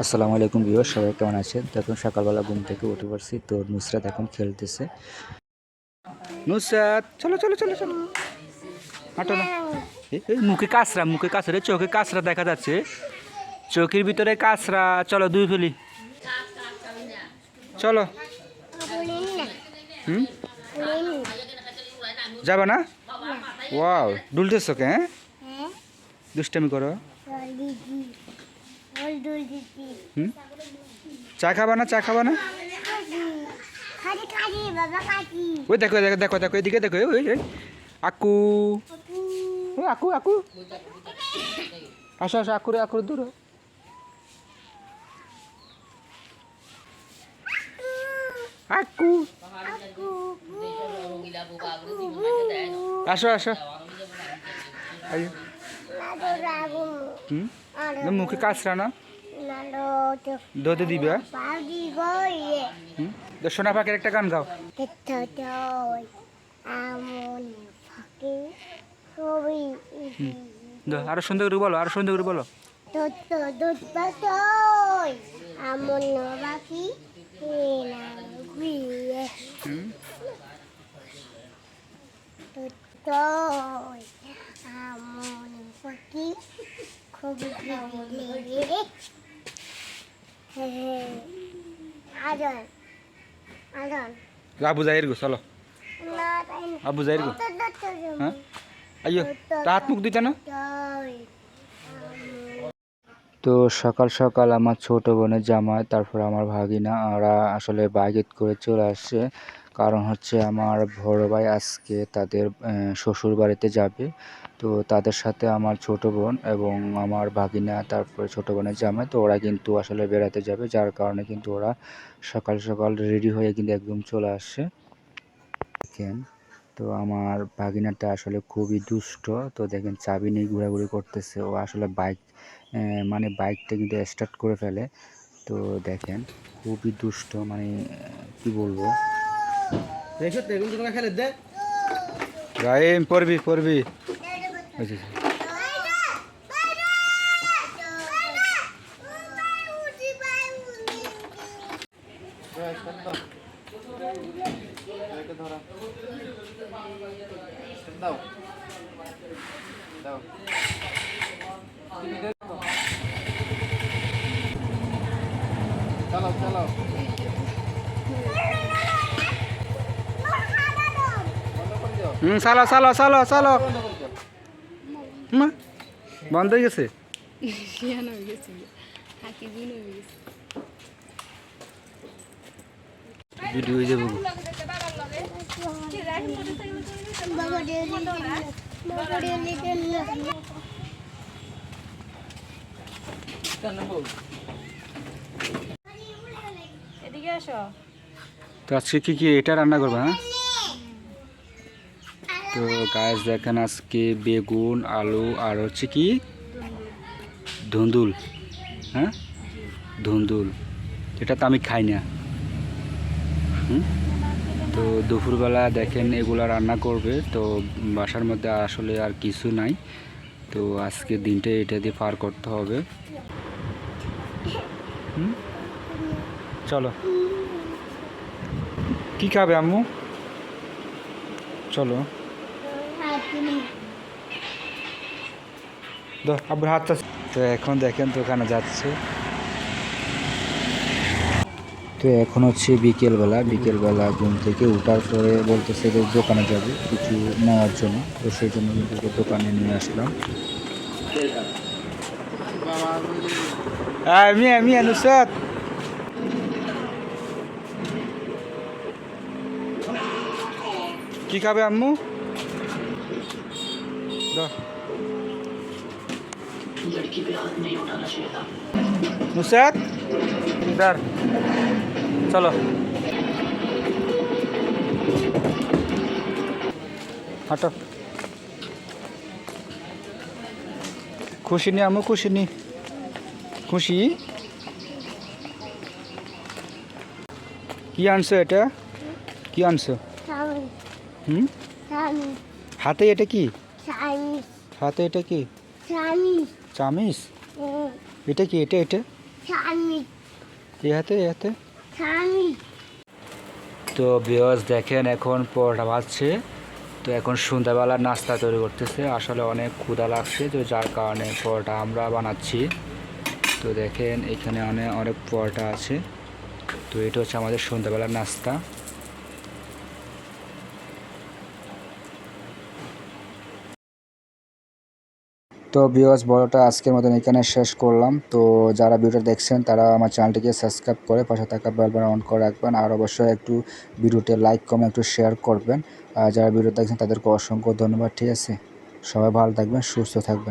আসসালামু আলাইকুম বিভার সবাই কেমন আছেন? দেখুন, সকালবেলা ঘুম থেকে উঠে পড়ছি, তো নুসরাত এখন খেলতেছে। নুসরাত, চলো চলো চলো চলো। হাঁটো না। মুখে কাঁচরা মুখে কাঁচরা চোখে কাঁচরা দেখা যাচ্ছে। চোখের ভিতরে কাঁচরা, চলো, দুই ফেলি। চলো। হুম? যাবা না? ওয়াও ডুলতেছ কে হ্যাঁ দুষ্টামি করো চা খাবা না চা খাবা না ওই দেখো দেখো দেখো দেখো এদিকে দেখো ওই আকু ও আকু আকু আসো আসো আকুরে আকুরে দূর হ। আকু আসো আসো। হুম? মুখে কাঁচরা না? তো দিবে হ্যাঁ? সোনা পাখির একটা গান গাও। আরও সুন্দর করে বলো, আরও সুন্দর করে বলো। না আমন ফাকি খুব আজন আজন আবু জাহির গো চলো। আবু জাহির গো। হ্যাঁ? আইয়ো তা হাত মুখ দিতে না তো সকাল সকাল আমার ছোট বোনের জামাই তারপর আমার ভাগিনা ওরা আসলে বাইক করে চলে আসছে কারণ হচ্ছে আমার বড় ভাই আজকে তাদের শ্বশুর বাড়িতে যাবে। তো তাদের সাথে আমার ছোট বোন এবং আমার ভাগিনা, তারপরে ছোট বোনের জামাই, তো ওরা কিন্তু আসলে বেড়াতে যাবে। যার কারণে কিন্তু ওরা সকাল সকাল রেডি হয়ে কিন্তু একদম চলে আসছে দেখেন, তো আমার ভাগিনাটা আসলে খুবই দুষ্ট। তো দেখেন, চাবি নিয়ে ঘোরাঘুরি করতেছে। ও আসলে বাইক মানে বাইকটা কিন্তু স্টার্ট করে ফেলে। তো দেখেন, খুবই দুষ্ট মানে কি বলব? খেলে দে। রাইম পড়বি পড়বি আচ্ছা, আচ্ছা। চলো চলো। হুম চালো চালো চালো বন্ধ হয়ে গেছে? ভিডিও হয়ে যাব। তো আজকে কি কি এটা রান্না করবে হ্যাঁ? তো গাছ দেখেন আজকে বেগুন, আলু আর হচ্ছে কি? ধুন্দুল হ্যাঁ? ধুন্দুল। এটা তো আমি খাই না। হুম? তো দুপুরবেলা দেখেন এগুলা রান্না করবে, তো বাসার মধ্যে আসলে আর কিছু নাই। তো আজকে দিনটা এটা দিয়ে পার করতে হবে। চলো। কি খাবে আম্মু? চলো। দাও আব্বুর হাতটা তো এখন দেখেন দোকানে যাচ্ছে। তো এখন হচ্ছে বিকেলবেলা বিকেলবেলা ঘুম থেকে উঠার পরে বলতেছে যে দোকানে যাবে কিছু নেওয়ার জন্য। তো সেই জন্য কিন্তু দোকানে নিয়ে আসলাম। আমি আমি অনুসাদ কি খাবে আম্মু? দাও নুসরাত দার চলো হাঁটো খুশি নি আম্মু খুশি নি খুশি কি আনছো এটা কি আনছো হুম হাতে এটা কি স্বামী হাতে এটা কি? স্বামী চামিস এটা কি? এটা এটা? স্বামী এই হাতে এই হাতে? তো বিয়স দেখেন এখন পরোটা ভাজছে। তো এখন সন্ধ্যাবেলার নাস্তা তৈরি করতেছে। আসলে অনেক ক্ষুধা লাগছে তো যার কারণে পরোটা আমরা বানাচ্ছি। তো দেখেন এখানে অনেক অনেক পরোটা আছে। তো এটা হচ্ছে আমাদের সন্ধ্যাবেলার নাস্তা। তো ভিউয়ার্স বড়টা আজকের মতন এখানে শেষ করলাম। তো যারা ভিডিওটা দেখছেন, তারা আমার চ্যানেলটিকে সাবস্ক্রাইব করে পাশে থাকা বেল বাটন অন করে রাখবেন। আর অবশ্যই একটু ভিডিওতে লাইক কমেন্ট একটু শেয়ার করবেন। আর যারা ভিডিও দেখছেন, তাদেরকে অসংখ্য ধন্যবাদ। ঠিক আছে? সবাই ভালো থাকবেন, সুস্থ থাকবেন।